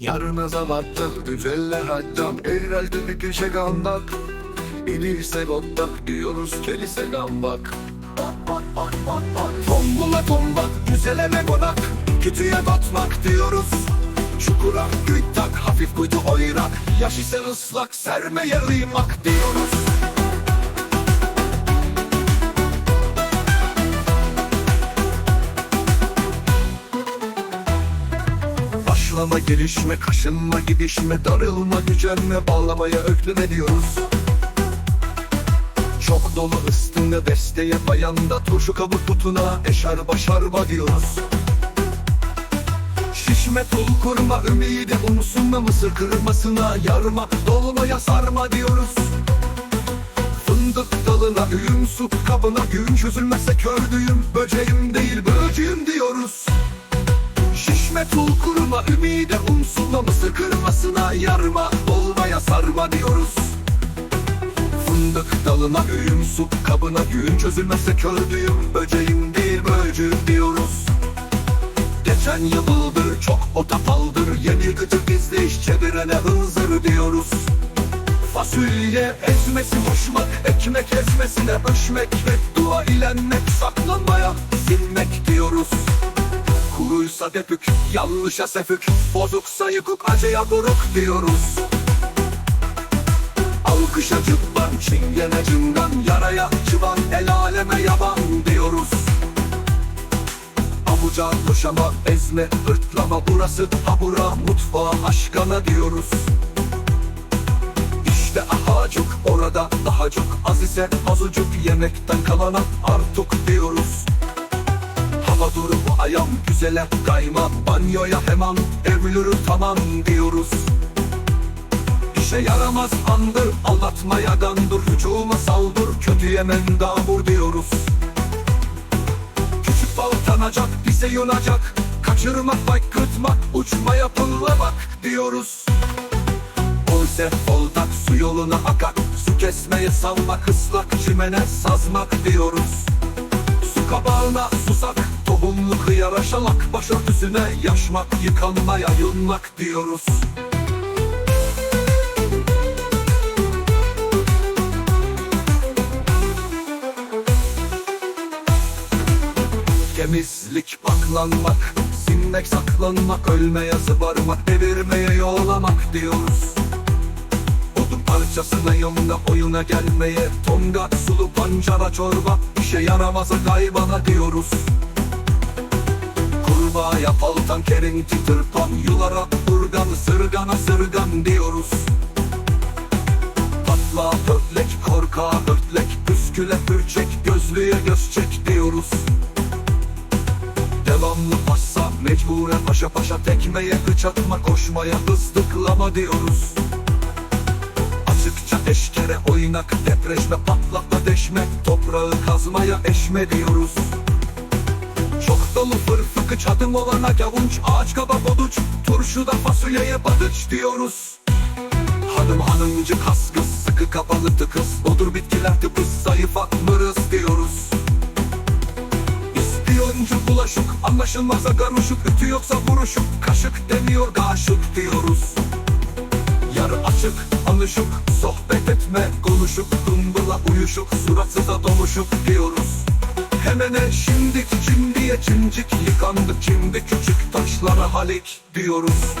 Yarına zamattı güzeller hatta Eğrelde bir köşe kandak İliyse gottak diyoruz kelise gambak. Tombula tombak güzeleme konak. Kötüye batmak diyoruz. Çukura güytak hafif kuytu oyrak. Yaş ise ıslak sermeye rıymak diyoruz Başlama gelişme kaşınma gidişme Darılma gücenme bağlamaya ökleme diyoruz. Çok dolu üstünde desteğe bayanda Turşu kabuk tutuna eşar başarma diyoruz. Şişme tul kurma ümidi unsunma mısır kırmasına yarma Dolmaya sarma diyoruz. Fındık dalına üyüm su kabına gün çözülmezse kördüğüm Böceğim değil böceğim diyoruz Şişme tul kurma ümide unsunla mısır kırmasına yarma. Dolmaya sarma diyoruz. Fındık dalına üyüm su kabına gün. Çözülmezse kördüğüm Böceğim değil böcüğüm diyoruz. Geçen yıldır çok otapaldır Yeni gıcık gizli iş çevirene hınzır diyoruz. Fasulye ezmesi hoşmak Ekmek ezmesine öşmek Ve dua ilenmek saklanmaya Sinmek diyoruz Kuruysa depük, yanlışa sefük Bozuksa yıkık, acıya buruk diyoruz. Alkışa cıbban, çingene cıngan Yaraya çıban, el aleme yaban diyoruz. Avuca boşama, ezme, ırtlama Burası tabura, mutfağa, aşkana diyoruz. İşte ahacık, orada daha çok Az ise azucuk, yemekten kalana artuk diyoruz güzele kayma Banyoya hemen. Evlürü tamam diyoruz. İşe yaramaz andır aldatmaya dandır Hücuma saldır kötüye mendabur diyoruz. Küçük bal tanacak bize yunacak. Kaçırmak baykırtmak uçmaya pıllamak diyoruz. Oyse foldak su yoluna akak Su kesmeye salmak ıslak çimene sazmak diyoruz. Su kabağına susak Hıyara şalak Başörtüsüne yaşmak Yıkanmaya yılmak diyoruz. Temizlik baklanmak Sinmek saklanmak Ölmeye zıbarmak Devirmeye yollamak diyoruz. Odun parçasına yoluna oyuna gelmeye Tonga sulu pancara çorba işe yaramaza gaybana diyoruz Kurbağaya paltan kerenti tırpan. Yulara urgan sırgana sırgan diyoruz. Patla pörtlek korka örtlek Püsküle pürçek gözlüye gözçek diyoruz. Devamlı passa mecburen paşa paşa Tekmeye kıç atma koşmaya ıslıklama diyoruz. Açıkça eşkere oynak Depreşme patlatma deşme Toprağı kazmaya eşme diyoruz dolu fırfıkı çadım olana gavunç Ağaç kaba boduç Turşuda fasulyeye badıç diyoruz. Hanım hanımcı kaskız Sıkı kapalı tıkız Odur bitkiler tıpız Zayıf mırız diyoruz. İspiyoncu bulaşık Anlaşılmazsa garuşuk Ütü yoksa vuruşuk Kaşık demiyor gaşık diyoruz. Yarı açık, alışık, sohbet etme, konuşup, dımbıla uyuşuk, suratsıza domuşuk diyoruz. Hemene şimdik, cimdiye cimcik, yıkandık cimdi küçük taşlara halik diyoruz.